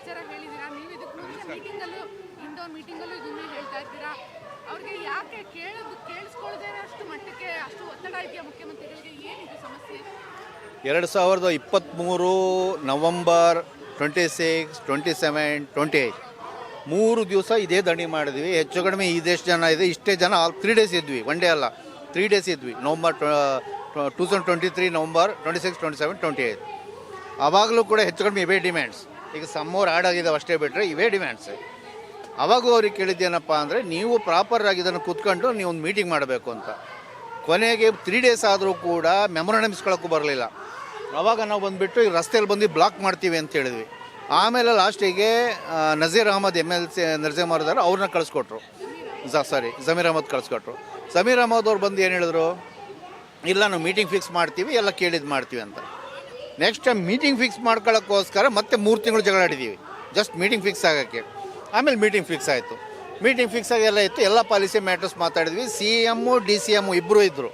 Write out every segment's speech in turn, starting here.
ವಿಚಾರ ಹೇಳಿದ್ದೀರಾ? ನೀವು ಇದಕ್ಕೆ ಮುಂಚೆ ಮೀಟಿಂಗಲ್ಲೂ ಇಂಡೋರ್ ಮೀಟಿಂಗಲ್ಲೂ ಇದನ್ನೇ ಹೇಳ್ತಾ ಇದ್ದೀರಾ? ಅವ್ರಿಗೆ ಯಾಕೆ ಕೇಳೋದು ಕೇಳಿಸ್ಕೊಳ್ಳದೆ ಅಷ್ಟು ಮಟ್ಟಕ್ಕೆ ಅಷ್ಟು ಒತ್ತಡ ಇದೆಯಾ ಮುಖ್ಯಮಂತ್ರಿಗಳಿಗೆ? ಏನಿದು ಸಮಸ್ಯೆ? ಎರಡು ಸಾವಿರದ ಇಪ್ಪತ್ತ್ಮೂರು November twenty six twenty seven twenty eight ಮೂರು ದಿವಸ ಇದೇ ದಣಿ ಮಾಡಿದ್ವಿ. ಹೆಚ್ಚು ಕಡಿಮೆ ಇದೆಷ್ಟು ಜನ ಇದೆ ಇಷ್ಟೇ ಜನ ತ್ರೀ ಡೇಸ್ ಇದ್ವಿ ಒನ್ ಡೇ ಅಲ್ಲ. ತ್ರೀ ಡೇಸ್ ಇದ್ವಿ November two thousand twenty three November twenty six twenty seven twenty eight ಆವಾಗಲೂ ಕೂಡ ಹೆಚ್ಚು ಕಡಿಮೆ ಇವೇ ಡಿಮ್ಯಾಂಡ್ಸ್ ಈಗ ಸಮ್ಮೋರ್ ಆ್ಯಡ್ ಆಗಿದ್ದಾವೆ ಅಷ್ಟೇ ಬಿಟ್ಟರೆ ಇವೇ ಡಿಮ್ಯಾಂಡ್ಸ್. ಅವಾಗೂ ಅವ್ರಿಗೆ ಕೇಳಿದ್ದೇನಪ್ಪ ಅಂದರೆ ನೀವು ಪ್ರಾಪರ್ ಆಗಿ ಇದನ್ನು ಕೂತ್ಕೊಂಡು ನೀವು ಒಂದು ಮೀಟಿಂಗ್ ಮಾಡಬೇಕು ಅಂತ. ಕೊನೆಗೆ ತ್ರೀ ಡೇಸ್ ಆದರೂ ಕೂಡ ಮೆಮೊರಂಡಮ್ ಇಸ್ಕೊಳ್ಳೋಕ್ಕೂ ಬರಲಿಲ್ಲ. ಅವಾಗ ನಾವು ಬಂದುಬಿಟ್ಟು ಈಗ ರಸ್ತೆಯಲ್ಲಿ ಬಂದು ಬ್ಲಾಕ್ ಮಾಡ್ತೀವಿ ಅಂತ ಹೇಳಿದ್ವಿ. ಆಮೇಲೆ ಲಾಸ್ಟಿಗೆ Nazeer Ahmed M L C Ahmed ಅವ್ರನ್ನ ಕಳಿಸ್ಕೊಟ್ರು. ಜ ಸಾರಿ ಜಮೀರ್ ಅಹಮದ್ ಕಳಿಸ್ಕೊಟ್ರು. ಜಮೀರ್ ಅಹಮದ್ ಅವ್ರು ಬಂದು ಏನು ಹೇಳಿದ್ರು? ಇಲ್ಲ, ನಾವು ಮೀಟಿಂಗ್ ಫಿಕ್ಸ್ ಮಾಡ್ತೀವಿ, ಎಲ್ಲ ಕೇಳಿದ್ದು ಮಾಡ್ತೀವಿ ಅಂತ. ನೆಕ್ಸ್ಟ್ ಮೀಟಿಂಗ್ ಫಿಕ್ಸ್ ಮಾಡ್ಕೊಳ್ಳೋಕ್ಕೋಸ್ಕರ ಮತ್ತೆ ಮೂರು ತಿಂಗಳು ಜಗಳ ಆಡಿದ್ದೀವಿ ಜಸ್ಟ್ ಮೀಟಿಂಗ್ ಫಿಕ್ಸ್ ಆಗೋಕ್ಕೆ. ಆಮೇಲೆ ಮೀಟಿಂಗ್ ಫಿಕ್ಸ್ ಆಯಿತು. ಮೀಟಿಂಗ್ ಫಿಕ್ಸ್ ಆಗಿ ಎಲ್ಲ ಇತ್ತು. ಎಲ್ಲ ಪಾಲಿಸಿ ಮ್ಯಾಟರ್ಸ್ ಮಾತಾಡಿದ್ವಿ. C M D C M ಇಬ್ಬರು ಇದ್ದರು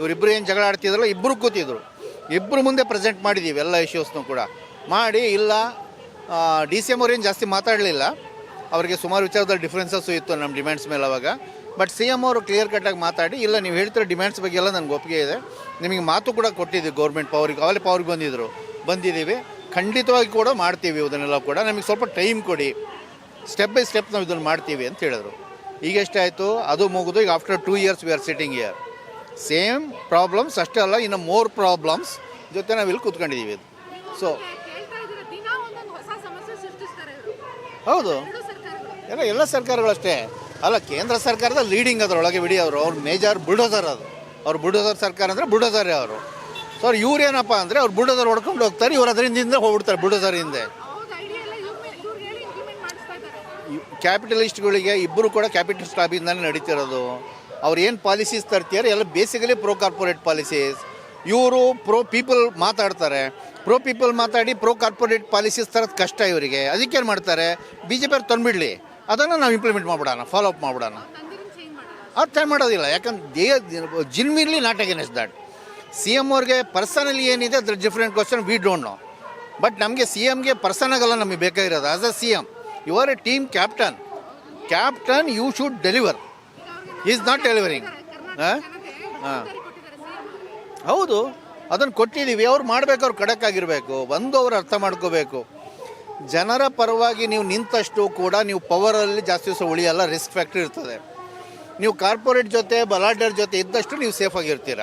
ಇವರಿಬ್ಬರು ಏನು ಜಗಳ ಆಡ್ತಿದ್ರಲ್ಲ ಇಬ್ಬರು ಕೂತಿದ್ರು. ಇಬ್ಬರು ಮುಂದೆ ಪ್ರೆಸೆಂಟ್ ಮಾಡಿದ್ದೀವಿ ಎಲ್ಲ ಇಶ್ಯೂಸ್ನೂ ಕೂಡ. ಮಾಡಿ, ಇಲ್ಲ ಡಿ ಸಿ ಎಂ ಅವ್ರೇನು ಜಾಸ್ತಿ ಮಾತಾಡಲಿಲ್ಲ. ಅವರಿಗೆ ಸುಮಾರು ವಿಚಾರದಲ್ಲಿ ಡಿಫ್ರೆನ್ಸಸ್ಸು ಇತ್ತು ನಮ್ಮ ಡಿಮ್ಯಾಂಡ್ಸ್ ಮೇಲೆ ಅವಾಗ. ಬಟ್ ಸಿ ಎಂ ಅವರು ಕ್ಲಿಯರ್ ಕಟ್ಟಾಗಿ ಮಾತಾಡಿ ಇಲ್ಲ ನೀವು ಹೇಳ್ತಿರೋ ಡಿಮ್ಯಾಂಡ್ಸ್ ಬಗ್ಗೆ ಎಲ್ಲ ನನಗೆ ಒಪ್ಪಿಗೆ ಇದೆ. ನಿಮಗೆ ಮಾತು ಕೂಡ ಕೊಟ್ಟಿದ್ದೀವಿ ಗೌರ್ಮೆಂಟ್ ಪವರಿಗೆ ಅವಲೇ ಪವರ್ಗೆ ಬಂದಿದ್ದರು ಬಂದಿದ್ದೀವಿ. ಖಂಡಿತವಾಗಿ ಕೂಡ ಮಾಡ್ತೀವಿ ಇದನ್ನೆಲ್ಲ ಕೂಡ. ನಮಗೆ ಸ್ವಲ್ಪ ಟೈಮ್ ಕೊಡಿ. ಸ್ಟೆಪ್ ಬೈ ಸ್ಟೆಪ್ ನಾವು ಇದನ್ನು ಮಾಡ್ತೀವಿ ಅಂತ ಹೇಳಿದ್ರು. ಈಗ ಎಷ್ಟಾಯಿತು ಅದು ಮುಗಿದು ಈಗ after two years we are sitting year same problems ಅಷ್ಟೇ ಅಲ್ಲ ಇನ್ನು ಮೋರ್ ಪ್ರಾಬ್ಲಮ್ಸ್ ಜೊತೆ ನಾವು ಇಲ್ಲಿ ಕೂತ್ಕೊಂಡಿದ್ದೀವಿ ಸೊ ಸೃಷ್ಟಿಸ್ತಾರೆ ಇವರು. ಹೌದು. ಎಲ್ಲ ಎಲ್ಲ ಎಲ್ಲ ಸರ್ಕಾರಗಳಷ್ಟೇ. ಅಲ್ಲ ಕೇಂದ್ರ ಸರ್ಕಾರದ ಲೀಡಿಂಗ್ ಅದರೊಳಗೆ ಬಿಡಿ ಅವರು. ಅವ್ರ ಮೇಜರ್ ಬುಲ್ಡೋಸರ್ ಅದು. ಅವ್ರು ಬುಲ್ಡೋಸರ್ ಸರ್ಕಾರ ಅಂದರೆ ಬುಲ್ಡೋಸರೇ ಅವರು. ಸೊ ಅವ್ರು ಇವ್ರೇನಪ್ಪ ಅಂದರೆ ಅವ್ರು ಬುಲ್ಡೋಸರ್ ಹೊಡ್ಕೊಂಡು ಹೋಗ್ತಾರೆ ಇವ್ರು ಅದರಿಂದ ಹೋಗ್ಬಿಡ್ತಾರೆ ಬುಲ್ಡೋಸರ್ ಹಿಂದೆ. ಹೌದು ಇಂಪ್ಲಿಮೆಂಟ್ ಮಾಡಿಸ್ತಾ ಇದ್ದಾರೆ. ಕ್ಯಾಪಿಟಲಿಸ್ಟ್ಗಳಿಗೆ ಇಬ್ಬರು ಕೂಡ ಕ್ಯಾಪಿಟಲಿಸ್ಟ್ ಲಾಬಿಯಿಂದಲೇ ನಡೀತಿರೋದು. ಅವ್ರು ಏನು ಪಾಲಿಸೀಸ್ ತರ್ತೀಯಾರೆ ಎಲ್ಲ ಬೇಸಿಕಲಿ ಪ್ರೋ ಕಾರ್ಪೊರೇಟ್ ಪಾಲಿಸೀಸ್ ಇವರು ಪ್ರೋ ಪೀಪಲ್ ಮಾತಾಡ್ತಾರೆ. ಪ್ರೋ ಪೀಪಲ್ ಮಾತಾಡಿ ಪ್ರೋ ಕಾರ್ಪೊರೇಟ್ ಪಾಲಿಸೀಸ್ ತರೋದು ಕಷ್ಟ ಇವರಿಗೆ. ಅದಕ್ಕೇನು ಮಾಡ್ತಾರೆ? ಬಿ ಜೆ ಪಿ ಅವ್ರು ತಂದುಬಿಡಲಿ. ಅದನ್ನು ನಾವು ಇಂಪ್ಲಿಮೆಂಟ್ ಮಾಡ್ಬಿಡೋಣ ಫಾಲೋ ಅಪ್ ಮಾಡ್ಬಿಡೋಣ. ಚೇಂಜ್ ಅದು ಟೈಮ್ ಮಾಡೋದಿಲ್ಲ. ಯಾಕಂದ್ರೆ they genuinely not against that C M ಅವ್ರಿಗೆ ಪರ್ಸನಲಿ ಏನಿದೆ ಅದ್ರ different question we don't know but ನಮಗೆ ಸಿ ಎಮ್ಗೆ ಪರ್ಸನಾಗಲ್ಲ ನಮಗೆ ಬೇಕಾಗಿರೋದು. As a C M you are a team captain captain you should deliver is not delivering ಹಾಂ? ಹಾಂ. ಹೌದು. ಅದನ್ನು ಕೊಟ್ಟಿದ್ದೀವಿ ಅವ್ರು ಮಾಡಬೇಕು ಅವ್ರು ಖಡಕ್ ಆಗಿರಬೇಕು. ಒಂದು ಅವ್ರು ಅರ್ಥ ಮಾಡ್ಕೋಬೇಕು. ಜನರ ಪರವಾಗಿ ನೀವು ನಿಂತಷ್ಟು ಕೂಡ ನೀವು ಪವರಲ್ಲಿ ಜಾಸ್ತಿ ದಿವಸ ಉಳಿಯಲ್ಲ ರಿಸ್ಕ್ ಫ್ಯಾಕ್ಟ್ರಿ ಇರ್ತದೆ. ನೀವು ಕಾರ್ಪೊರೇಟ್ ಜೊತೆ, ಬಲಾಢ್ಯರ ಜೊತೆ ಇದ್ದಷ್ಟು ನೀವು ಸೇಫ್ ಸೇಫಾಗಿರ್ತೀರ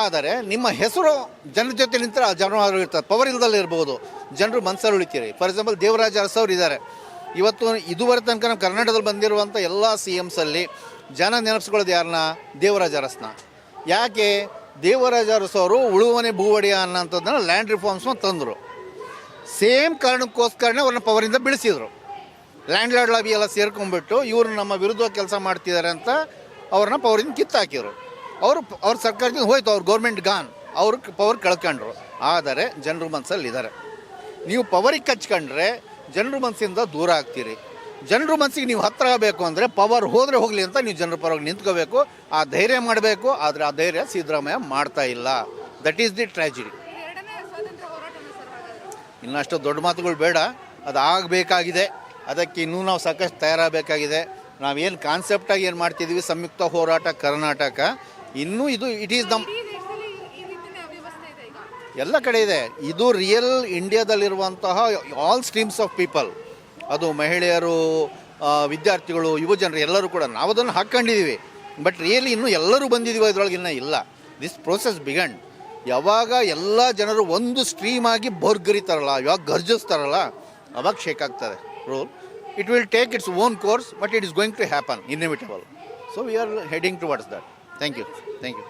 ಆದರೆ ನಿಮ್ಮ ಹೆಸರು ಜನರ ಜೊತೆ ನಿಂತರೆ ಆ ಜನರು ಇರ್ತದೆ ಪವರ್ ಇಲ್ದಲ್ಲೇ ಇರ್ಬೋದು. ಜನರು ಮನಸ್ಸಲ್ಲಿ ಉಳಿತೀರಿ. ಫಾರ್ ಎಕ್ಸಾಂಪಲ್ ದೇವರಾಜ ಅರಸ್ ಅವ್ರು ಇದ್ದಾರೆ. ಇವತ್ತು ಇದುವರೆ ತನಕ ನಮ್ಮ ಕರ್ನಾಟಕದಲ್ಲಿ ಬಂದಿರುವಂಥ ಎಲ್ಲ ಸಿ ಎಮ್ಸಲ್ಲಿ ಜನ ನೆನಪಿಸ್ಕೊಳ್ಳೋದು ಯಾರನ್ನ? ದೇವರಾಜ ಅರಸ್ನ ಯಾಕೆ? ದೇವರಾಜ ಅರಸ್ ಅವರು ಉಳುವನೆ ಭೂವಡಿಯ ಅನ್ನೋಂಥದ್ದನ್ನು ಲ್ಯಾಂಡ್ ರಿಫಾರ್ಮ್ಸ್ನ ತಂದರು. ಸೇಮ್ ಕಾರಣಕ್ಕೋಸ್ಕರನೇ ಅವ್ರನ್ನ ಪವರಿಂದ ಬಿಡಿಸಿದ್ರು. ಲ್ಯಾಂಡ್ ಲಾರ್ಡ್ ಲಾಬಿ ಎಲ್ಲ ಸೇರ್ಕೊಂಡ್ಬಿಟ್ಟು ಇವರು ನಮ್ಮ ವಿರುದ್ಧ ಕೆಲಸ ಮಾಡ್ತಿದ್ದಾರೆ ಅಂತ ಅವ್ರನ್ನ ಪವರಿಂದ ಕಿತ್ತಾಕಿದ್ರು. ಅವರು ಅವ್ರ ಸರ್ಕಾರದಿಂದ ಹೋಯ್ತು, ಅವ್ರ ಗೌರ್ಮೆಂಟ್ ಗಾನ್ ಅವ್ರ ಪವರ್ ಕಳ್ಕೊಂಡ್ರು. ಆದರೆ ಜನರ ಮನಸ್ಸಲ್ಲಿದ್ದಾರೆ ನೀವು ಪವರಿಗೆ ಕಚ್ಕೊಂಡ್ರೆ ಜನರ ಮನಸ್ಸಿಂದ ದೂರ ಆಗ್ತೀರಿ. ಜನರ ಮನಸ್ಸಿಗೆ ನೀವು ಹತ್ತಿರ ಆಗಬೇಕು ಅಂದರೆ ಪವರ್ ಹೋದರೆ ಹೋಗಲಿ ಅಂತ ನೀವು ಜನರ ಪರವಾಗಿ ನಿಂತ್ಕೋಬೇಕು. ಆ ಧೈರ್ಯ ಮಾಡಬೇಕು, ಆದರೆ ಆ ಧೈರ್ಯ ಸಿದ್ದರಾಮಯ್ಯ ಮಾಡ್ತಾ ಇಲ್ಲ. ದಟ್ ಈಸ್ ದಿ ಟ್ರ್ಯಾಜಿಡಿ ಇನ್ನಷ್ಟು ದೊಡ್ಡ ಮಾತುಗಳು ಬೇಡ. ಅದು ಆಗಬೇಕಾಗಿದೆ. ಅದಕ್ಕೆ ಇನ್ನೂ ನಾವು ಸಾಕಷ್ಟು ತಯಾರಾಗಬೇಕಾಗಿದೆ. ನಾವೇನು ಕಾನ್ಸೆಪ್ಟಾಗಿ ಏನು ಮಾಡ್ತಿದ್ದೀವಿ ಸಂಯುಕ್ತ ಹೋರಾಟ ಕರ್ನಾಟಕ. ಇನ್ನೂ ಇದು ಇಟ್ ಈಸ್ ದಮ್ ಎಲ್ಲ ಕಡೆ ಇದೆ. ಇದು ರಿಯಲ್ ಇಂಡಿಯಾದಲ್ಲಿರುವಂತಹ ಆಲ್ ಸ್ಟ್ರೀಮ್ಸ್ ಆಫ್ ಪೀಪಲ್ ಅದು ಮಹಿಳೆಯರು ವಿದ್ಯಾರ್ಥಿಗಳು ಯುವಜನರು ಎಲ್ಲರೂ ಕೂಡ ನಾವು ಅದನ್ನು ಹಾಕ್ಕೊಂಡಿದ್ದೀವಿ ಬಟ್ ರಿಯಲಿ ಇನ್ನೂ ಎಲ್ಲರೂ ಬಂದಿದ್ದೀವಿ ಅದರೊಳಗೆ ಇನ್ನೂ ಇಲ್ಲ. ದಿಸ್ ಪ್ರೋಸೆಸ್ ಬಿಗಂಡ್ ಯಾವಾಗ ಎಲ್ಲ ಜನರು ಒಂದು ಸ್ಟ್ರೀಮ್ ಆಗಿ ಬೋರ್ಗರಿತಾರಲ್ಲ ಯಾವಾಗ ಗರ್ಜಿಸ್ತಾರಲ್ಲ ಅವಾಗ ಶೇಕ್ ಆಗ್ತಾರೆ rule it will take its own course but it is going to happen inevitable so we are heading towards that thank you thank you